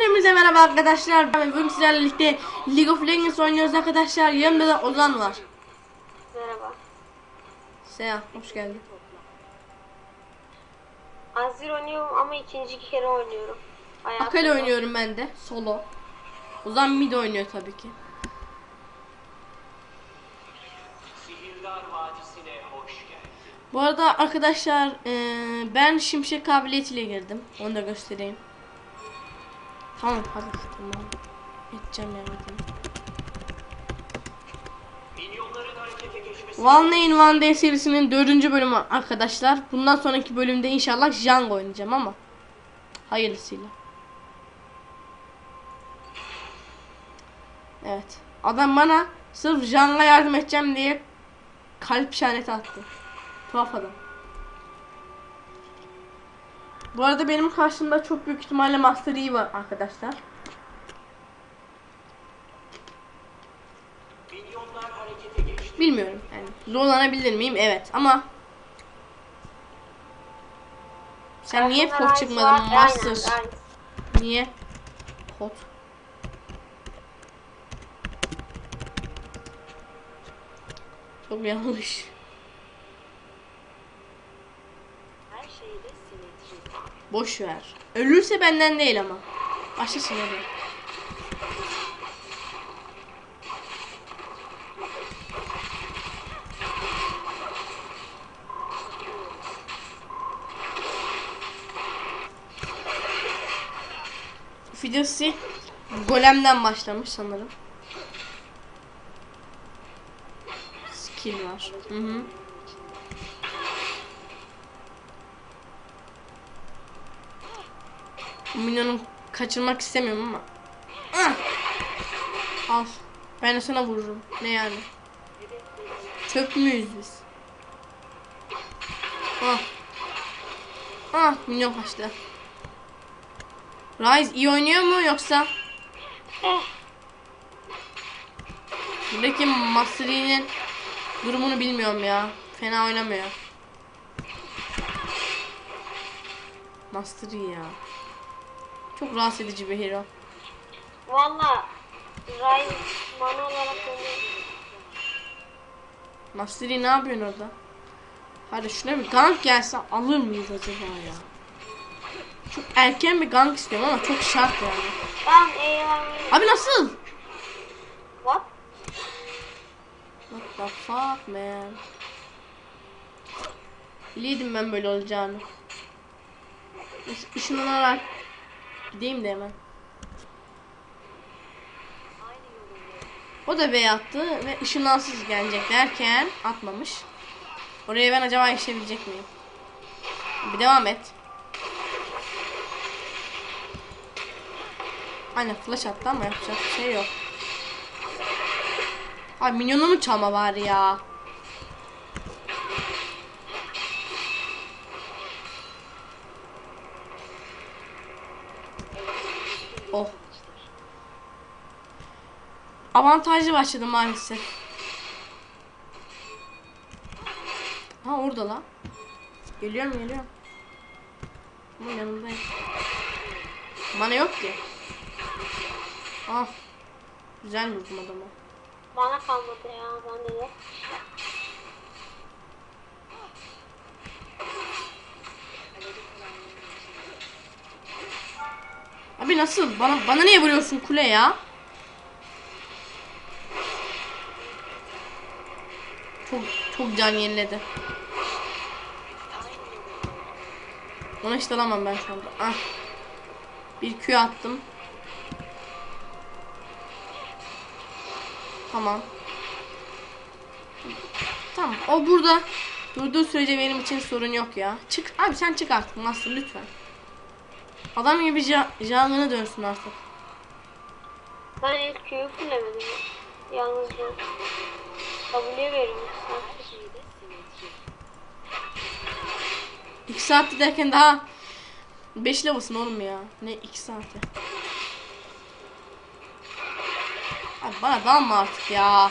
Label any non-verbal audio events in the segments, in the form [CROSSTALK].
Hepinize merhaba arkadaşlar. Ben bugün sizlerle birlikte League of Legends oynuyoruz arkadaşlar. Yanımda da Ozan var. Merhaba. Selam, hoş geldin. Azir oynuyorum ama ikinci kere oynuyorum. Hayatımda. Akali oynuyorum ben de, solo. Ozan mid oynuyor tabii ki. Bu arada arkadaşlar ben şimşek kabiliyetiyle girdim. Onu da göstereyim. Tamam hadi tamam. Edeceğim ya hadi. Minyonların harekete geçmesi One Lane One Day serisinin dördüncü bölümü arkadaşlar. Bundan sonraki bölümde inşallah Jang oynayacağım ama hayırlısıyla. Evet. Adam bana sırf Jang'a yardım edeceğim diye kalp işareti attı. Tuhaf adam. Bu arada benim karşımda çok büyük ihtimalle Master Yi var arkadaşlar. minyonlar harekete geçti. Bilmiyorum yani zorlanabilir miyim? Evet ama sen niye pot çıkmadın. Master? Niye? Pot. Çok yanlış. Boş ver. Ölürse benden değil ama. Başlasın hadi. Videosu golemden başlamış sanırım. Skill var. Hı hı. Minyonu kaçırmak istemiyorum ama. Ah! Al. Ben de sana vururum. Ne yani? Çöp müyüz biz? Ah. Ah minyon kaçtı. Rise iyi oynuyor mu yoksa? Buradaki Master Yi'nin durumunu bilmiyorum ya. Fena oynamıyor. Master ya. Çok rahatsız edici bir hero. Valla Ryze mana olarak. Master Yi ne yapıyorsun orada? Hadi şuna bir gank gelse alır mıyız acaba ya? Çok erken bir gank istiyorum ama çok şart yani. Tamam eyvallah. Abi nasıl? What? What the fuck man? Biliyordum ben böyle olacağını. Işınlanarak gideyim de hemen. O da V attı ve ışınlansız gelecek derken atmamış. Oraya ben acaba yetişebilecek miyim? Bir devam et. Aynen flash attı ama yapacak bir şey yok. Ay minyonumu çalma var ya. Oh. Avantajlı başladı maalesef. Ha orada lan. Geliyorum geliyorum. Ama yanındayım. Bana yok ki. Ah. Güzel vurdum adamı. Bana kalmadı ya bende de. Abi nasıl? Bana bana niye vuruyorsun kule ya? Çok can yeniledi. Ona işte alamam ben şu anda. Ah. Bir Q attım. Tamam. Tamam. O burada. Durduğu sürece benim için sorun yok ya. Çık. Abi sen çık artık Master lütfen. Adam gibi canlına dönsün artık. Ben ilk Q'yu fullemedim. Yalnız ben. W'ye verir? 2 saati derken daha 5 level'sın oğlum ya. Ne 2 saati. Abi bana dalma artık ya.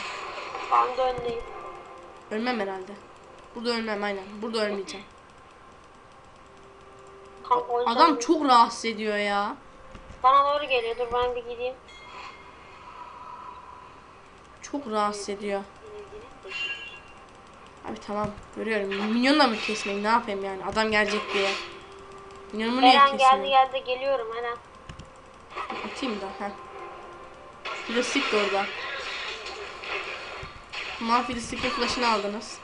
Ben de önleyim. Ölmem herhalde. Burada ölmem aynen. Burada ölmeyeceğim. Tam Adam mi? çok rahatsız ediyor ya. Bana doğru geliyor. Dur ben bir gideyim. Çok rahatsız ediyor. Abi tamam görüyorum. Minyonla mı kesmeyeyim ne yapayım yani adam gelecek diye. Minyonumu niye Eren geldi kesmeyeyim? geldi geliyorum Eren. Atayım da. Heh. Bir de orada. Mahfili sikin flash'ını aldınız.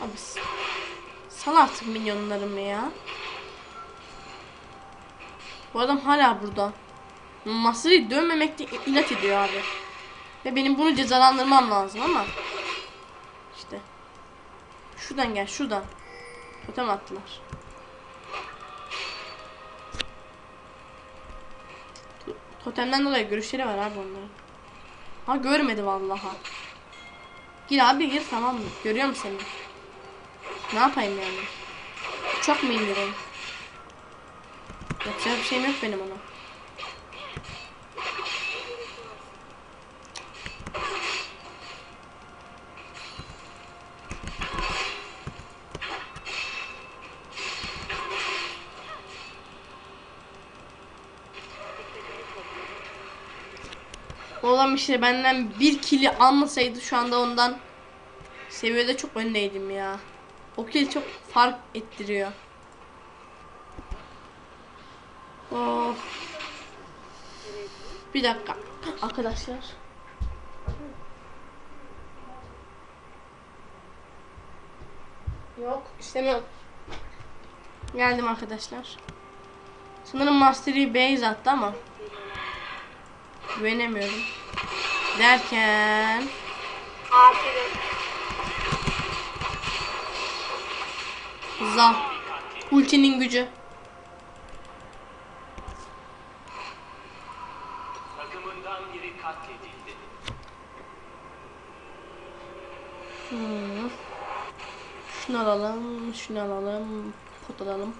Abi sal artık minyonlarımı ya. Bu adam hala burada. Master'ı dönmemekte inat ediyor abi. Ve benim bunu cezalandırmam lazım ama. İşte. Şuradan gel şuradan. Totem attılar. To- Totemden dolayı görüşleri var abi onların. Ha görmedi vallaha. Gir abi gir tamam mı? Görüyorum seni. Ne yapayım yani? Çok mu indireyim? Yapacak bir şeyim yok benim ona. Oğlum işte benden bir kili almasaydı şu anda ondan seviyede çok öndeydim ya. O kill çok fark ettiriyor. Of. Bir dakika arkadaşlar. Yok istemiyorum. Geldim arkadaşlar. Sanırım Mastery Base attı ama güvenemiyorum. Derken Aferin. Za ultinin gücü. Takımından biri katledildi. Hmm. Şunu alalım, şunu alalım, pot alalım.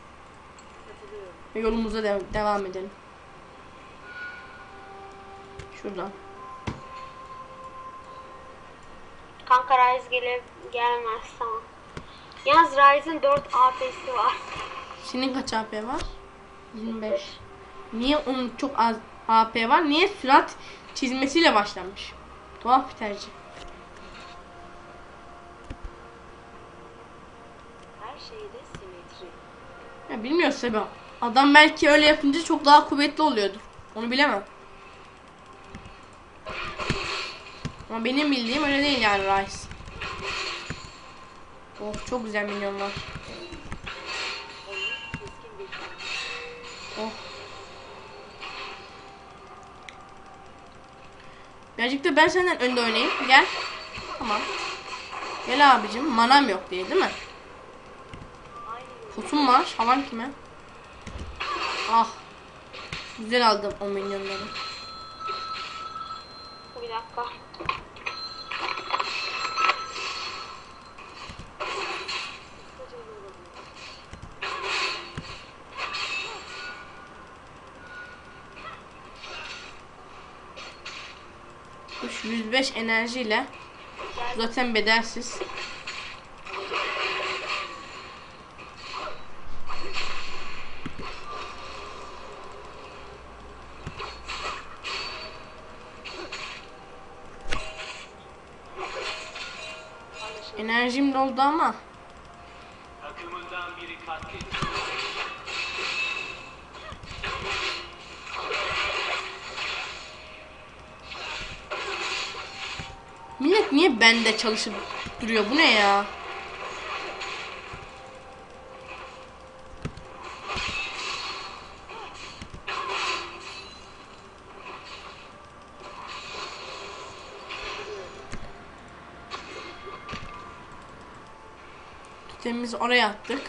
Ve yolumuza de- devam edelim. Şuradan. Kanka Rise gele gelmez tamam. Yalnız Rise'ın 4 AP'si var. Senin kaç AP var? 25. Niye onun çok az AP var? Niye sürat çizmesiyle başlamış? Tuhaf bir tercih. Ya bilmiyoruz tabi. Adam belki öyle yapınca çok daha kuvvetli oluyordur. Onu bilemem. Ama benim bildiğim öyle değil yani Rice. Oh çok güzel milyonlar. Oh. Birazcık da ben senden önde oynayayım. Gel. Tamam. Gel abicim. Manam yok diye değil mi? Potum var. Havan kime? Ah. Güzel aldım o milyonları. Bir dakika. Üç, 105 enerjiyle zaten bedelsiz. Doldu ama Takımından biri katledildi. millet niye bende çalışıp duruyor? Bu ne ya? Totemimizi oraya attık.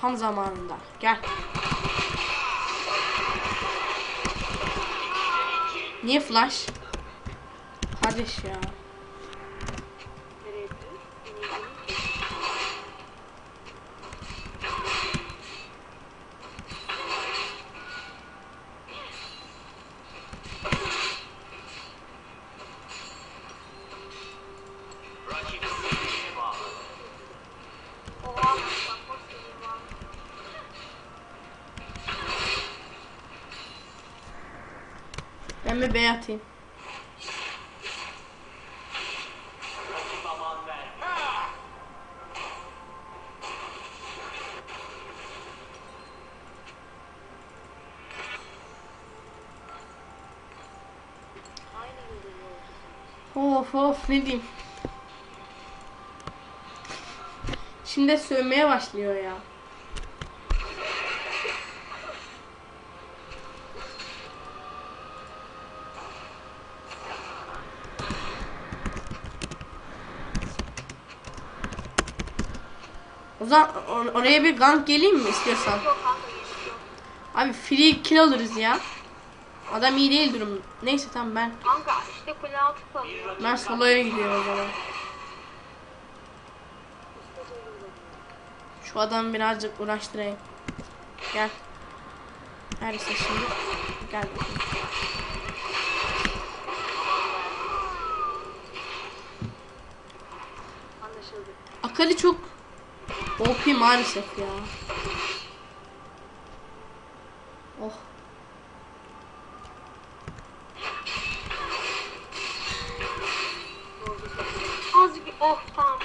Tam zamanında. Gel. Niye flash? Kardeş ya. Bir B atayım. Of of ne diyeyim. Şimdi sövmeye başlıyor ya. O zaman or- oraya bir gank geleyim mi istiyorsan? Yok kanka gerek yok. Abi free kill alırız ya. Adam iyi değil durum. Neyse tamam ben Kanka işte kule altı kalıyor. ben soloya gidiyorum o zaman. Şu adamı birazcık uğraştırayım. Gel. Neredesin şimdi? Gel bakayım. Akali çok OP maalesef ya. Oh. Az bir oh tamam.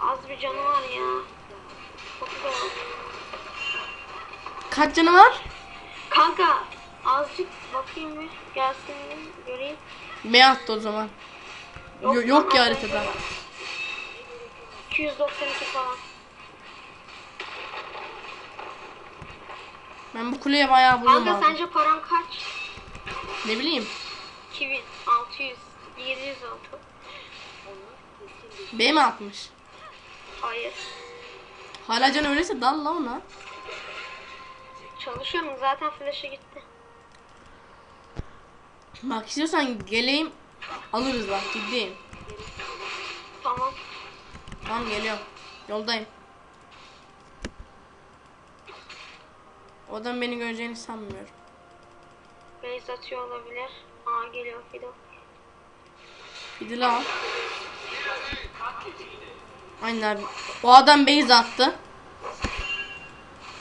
Az bir canı var ya. Çok zor. Kaç canı var? Kanka azıcık bakayım bir gelsin bir göreyim. B attı o zaman. Yo- yok ya haritada. 292 falan. Ben bu kuleye bayağı vurdum Kanka abi. sence paran kaç? Ne bileyim. 2600, 700 oldu. B mi atmış? Hayır. Hala can öyleyse dal la ona. Çalışıyorum zaten flash'a gitti. Bak istiyorsan geleyim alırız bak ciddiyim. Tamam. Tamam geliyorum. Yoldayım. O adam beni göreceğini sanmıyorum. Base atıyor olabilir. Aa geliyor Fido. Gidi la. Aynen abi. O adam base attı.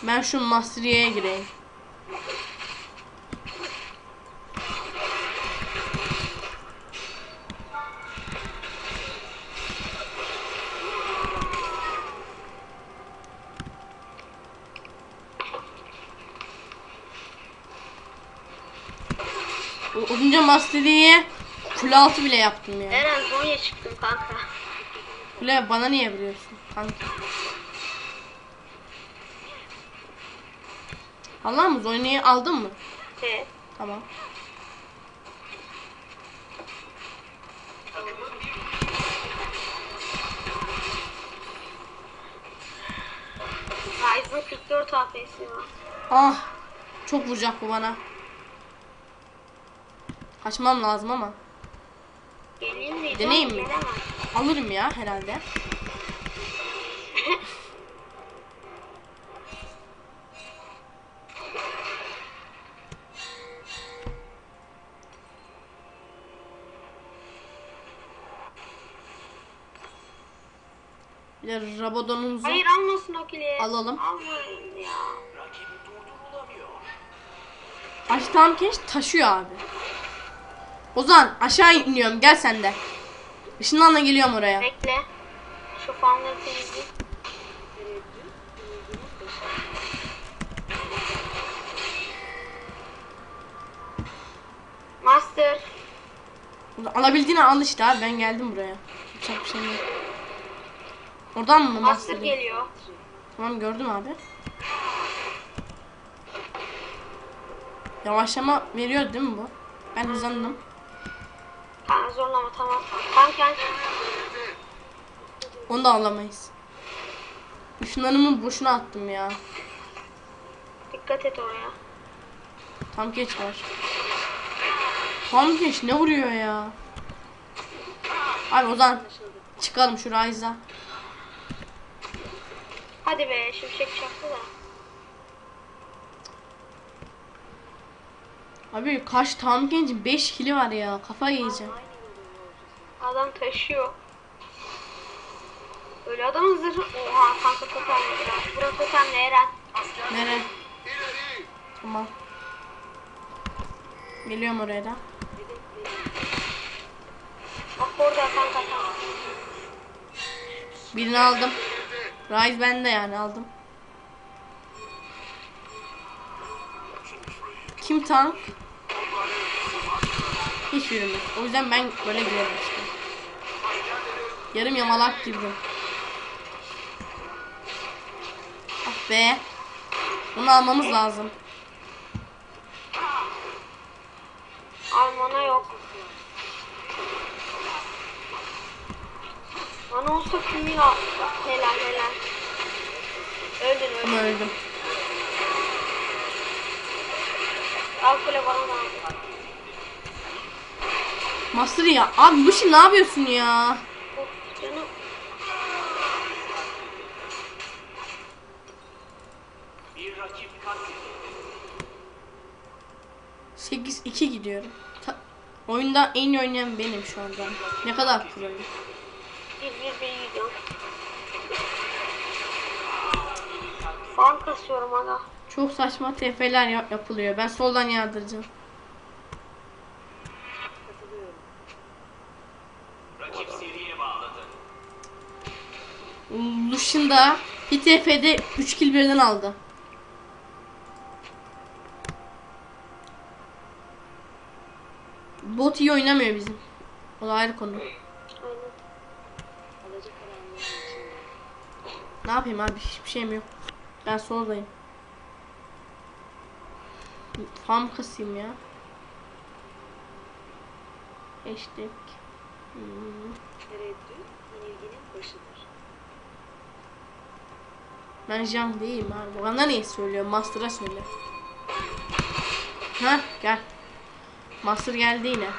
Ben şu Mastriye'ye gireyim. Onca Mastriye'ye kule altı bile yaptım ya. Eren Zonya çıktım kanka. Kule bana niye biliyorsun kanka? Allah mı? Zonya'yı aldın mı? Evet. Tamam. Ryzen 44 AP'si var. Ah! Çok vuracak bu bana. Kaçmam lazım ama. Deneyim mi? Alırım ya herhalde. De Rabadon'umuzu Hayır almasın o kili. Alalım. Almayın ya. Açtığım keş taşıyor abi. Ozan aşağı iniyorum gel sen de. Işınlanla geliyorum oraya. Bekle. Şu fanları temizleyeyim. Master. Alabildiğini al işte abi ben geldim buraya. Çok bir şey yok. Oradan mı Master master? geliyor. Tamam gördüm abi. Yavaşlama veriyor değil mi bu? Ben hızlandım. Kanka zorlama tamam. Kanka Onu da alamayız. Işınlarımı boşuna attım ya. dikkat et oraya. Tam geç var. Tam geç ne vuruyor ya? Abi o zaman çıkalım şu Ryze'a. Hadi be şimşek çaktı da. Abi kaç tam gencin 5 kili var ya. Kafa yiyeceğim. Adam taşıyor. Öyle adamın zırhı. Oha kanka totem ya. Burası totemle Eren. Nere? Tamam. Geliyorum oraya da. Bak orada kanka tamam. Birini aldım. Rise bende yani aldım. Kim tank? Hiçbirimiz. O yüzden ben böyle girerim. Yarım yamalak girdim. Ah be. Bunu almamız lazım. Almana yok. Anonsa kimin attı? Neler neler. Öldün öldün. Ama öldüm. Al bana da. Master ya. Abi bu şey ne yapıyorsun ya? Of canım. Sekiz iki gidiyorum. Ta oyunda en iyi oynayan benim şu anda. Ne kadar kuruyorum. 101 B'ye gidiyorum. Fan kasıyorum aga. Çok saçma tefeler yap yapılıyor. Ben soldan yardıracağım. Lucian da HTF'de 3 kill birden aldı. Bot iyi oynamıyor bizim. O da ayrı konu. Ne yapayım abi hiçbir şeyim yok. Ben soldayım. Farm kasayım ya. Hashtag. Hmm. Tereddüt yenilginin başıdır. Ben Jang değilim abi. Bana niye söylüyor? Master'a söyle. Ha gel. Master geldi yine.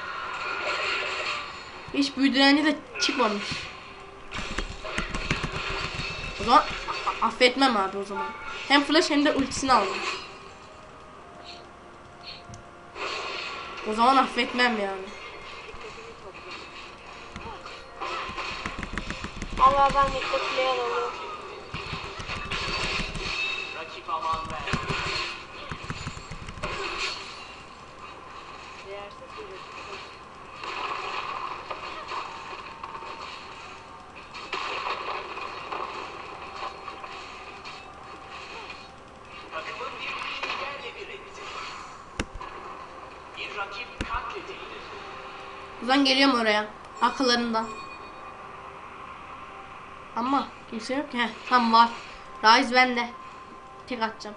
Hiç büyüdürenci de çıkmamış. Zaman affetmem abi o zaman. Hem flash hem de ultisini aldım. O zaman affetmem yani. Allah ben midde kuleye dalıyorum. Rakip aman ver. Değersiz bir rakip Takımın bir yerle bir etti. Bir rakip katledildi. Zaman geliyorum oraya. Akıllarından. Ama kimse yok ki. Tam var. Rise bende. Tek atacağım.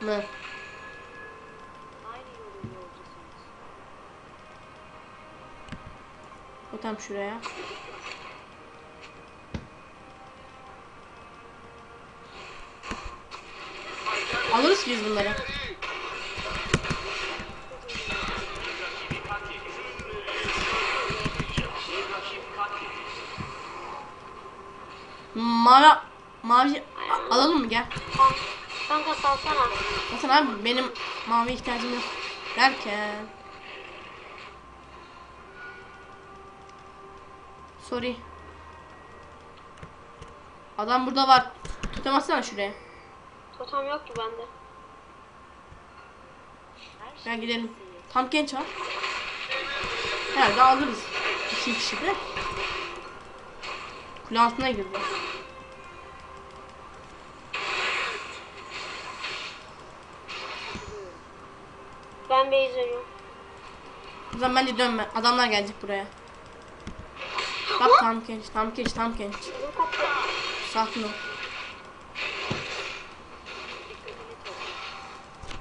Mı? O tam şuraya. Alırız biz bunları. Rakibi katledildi. Bir rakip katledildi. Mavi, mavi a- alalım mı gel. Kanka, salsana. Zaten abi benim mavi ihtiyacım yok. Derken. Sorry. Adam burada var. Tutamazsana şuraya. Totem yok ki bende. Gel gidelim. Tam genç var. Herhalde alırız. İki kişi de. Kule altına girdi. Ben base veriyorum. O zaman bence dönme. Adamlar gelecek buraya. Bak tam genç, tam genç, tam genç. Sakin ol.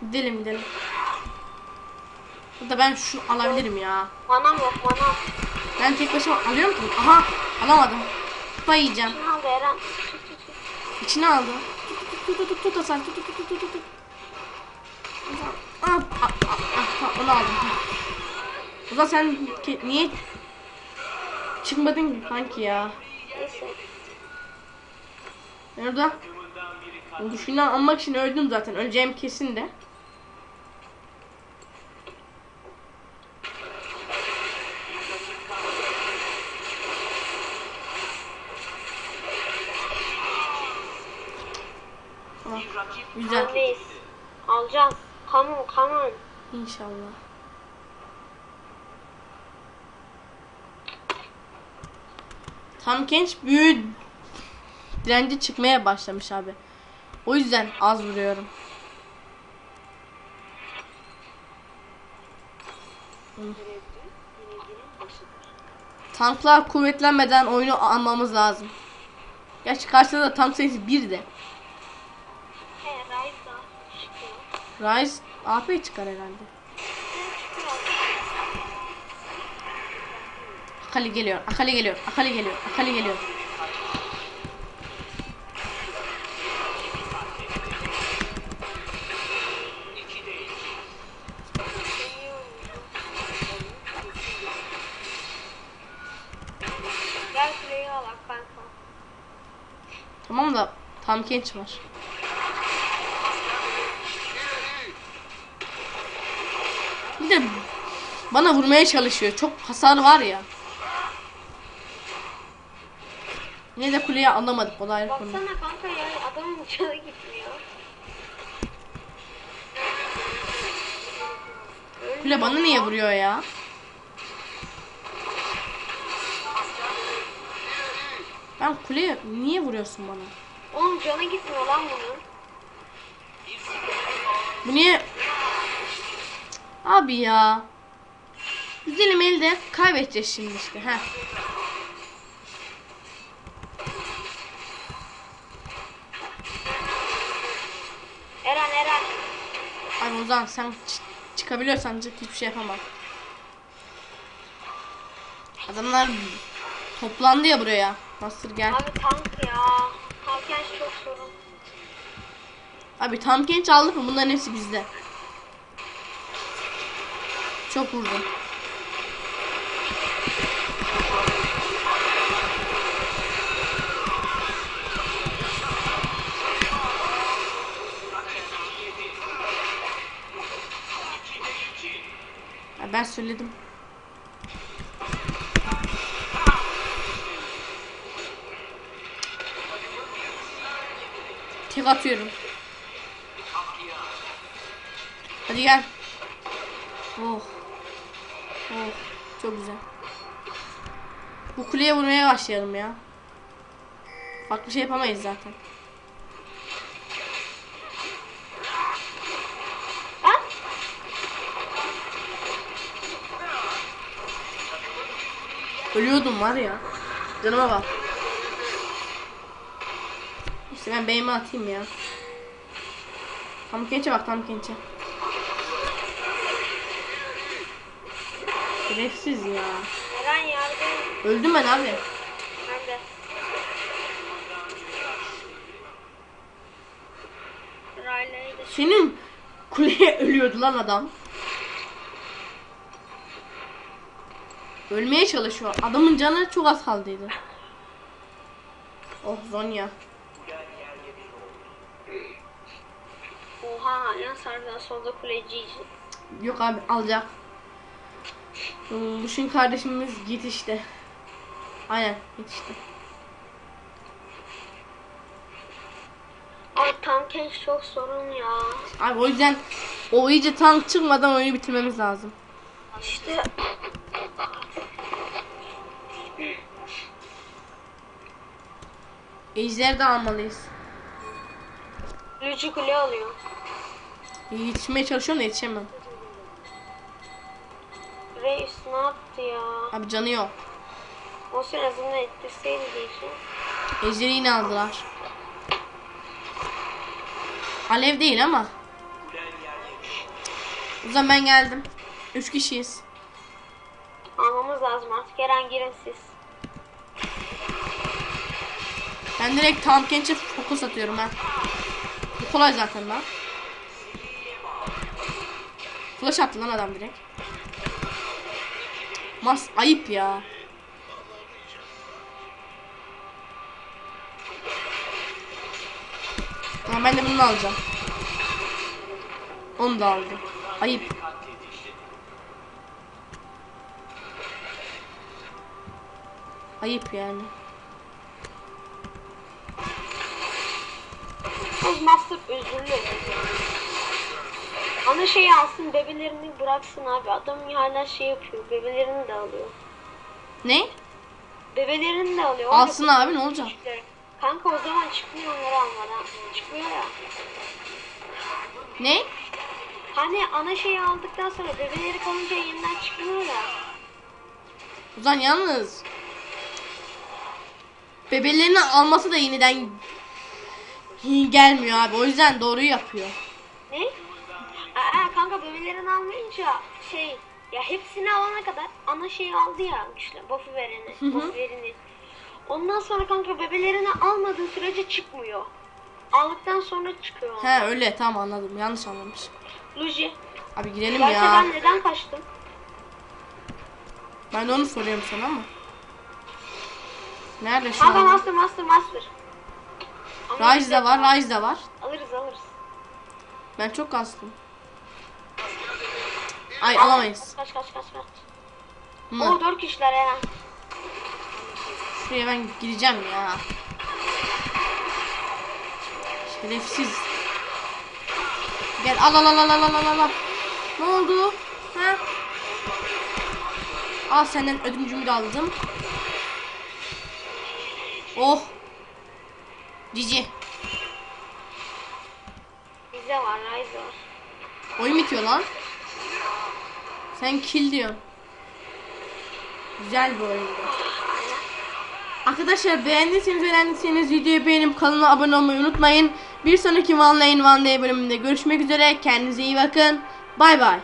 Gidelim gidelim. Burada ben şu alabilirim ya. Manam yok manam. Ben tek başıma alıyorum ki. Aha alamadım. Kupa yiyeceğim. Kim aldı Eren? İçine aldı. Tut tut tut tut. Tut tut tut tut tut. Ah, ah, ah, ah, sen ki- niye çıkmadın kanki ya? Nerede? Düşünden almak için öldüm zaten. Öleceğim kesin de. Güzel. Sendeyiz. Alacağız. Come on, come on. İnşallah. Tam genç büyü direnci çıkmaya başlamış abi. O yüzden az vuruyorum. Tanklar kuvvetlenmeden oyunu almamız lazım. Gerçi karşıda da tank sayısı 1 de. Rise AP çıkar herhalde. Akali geliyor, Akali geliyor, Akali geliyor, Akali geliyor. Tamam da tam genç var. Bir de bana vurmaya çalışıyor. Çok hasar var ya. Yine de kuleyi alamadık. O da ayrı konu. Baksana kanka ya adamın canı gitmiyor. Kule bana niye vuruyor ya? Ben kuleye niye vuruyorsun bana? Oğlum canı gitmiyor lan bunun. Bu niye? Abi ya. Güzelim elde kaybedeceğiz şimdi işte. Heh. Eren Eren. Ay Ozan sen çıkabiliyorsan çık hiçbir şey yapamam. Adamlar toplandı ya buraya. Master gel. Abi tank ya. Halken çok sorun. Abi tam genç aldık mı? Bunların hepsi bizde. Çok vurdum. Ya ben söyledim. Tek atıyorum. Hadi gel. Oh. Oh. Çok güzel. Bu kuleye vurmaya başlayalım ya. Farklı şey yapamayız zaten. Ölüyordum var ya. Canıma bak. İşte ben beyime atayım ya. Tam gençe bak tam gençe. Şerefsiz ya. Eren yardım. Öldüm ben abi. Riley'i de Senin kuleye [LAUGHS] ölüyordu lan adam. Ölmeye çalışıyor. Adamın canı çok az kaldıydı. Oh Zonya. Oha ya sardan solda kuleci. Yok abi alacak. Şimdi kardeşimiz git işte. Aynen git işte. Abi tank çok sorun ya. Abi o yüzden o iyice tank çıkmadan oyunu bitirmemiz lazım. İşte Ejderi de almalıyız. Luigi kule alıyor. Yetişmeye çalışıyorum da yetişemem. Reis ne yaptı ya? Abi canı yok. O süre azından ettirseydi diyeceğim. Ejderi yine aldılar. Alev değil ama. O zaman ben geldim. Üç kişiyiz. Almamız lazım artık. Eren girin siz. Ben direkt tam gençe fokus atıyorum ben. Bu kolay zaten lan. Flash attı lan adam direkt. Mas ayıp ya. Ama ben de bunu alacağım. Onu da aldım. Ayıp. Ayıp yani. Master özürlü. Ana şey alsın bebelerini bıraksın abi. Adam hala şey yapıyor. Bebelerini de alıyor. Ne? Bebelerini de alıyor. Alsın Orada abi, ne olacak? küçükleri. Kanka o zaman çıkmıyor onları almadan. Çıkmıyor ya. Ne? Hani ana şeyi aldıktan sonra bebeleri kalınca yeniden çıkmıyor ya. Ozan yalnız. Bebelerini alması da yeniden gelmiyor abi. O yüzden doğruyu yapıyor. Ne? Aa, kanka bebelerini almayınca şey ya hepsini alana kadar ana şeyi aldı ya güçlü buff'u vereni, buff vereni. Ondan sonra kanka bebelerini almadığı sürece çıkmıyor. Aldıktan sonra çıkıyor. He öyle tamam anladım. Yanlış anlamış. Luigi. Abi girelim Gerçi ya. ben neden kaçtım? Ben de onu soruyorum sana ama. Nerede şu Kanka an? master master master. Ama Rise de var, Rise de var. Alırız alırız. Ben çok kastım. Ay alamayız. Kaç kaç kaç kaç. Bunlar. Oo dört kişiler Eren. Şuraya ben gireceğim ya. Şerefsiz. Gel al al al al al al al al. Ne oldu? Ha? Al senden ödümcümü de aldım. Oh. Cici. Bize var Rise var. Oyun bitiyor lan. Sen kill diyorsun. Güzel bir oyundu. Arkadaşlar beğendiyseniz beğendiyseniz videoyu beğenip kanala abone olmayı unutmayın. Bir sonraki One Lane One Day bölümünde görüşmek üzere. Kendinize iyi bakın. Bay bay.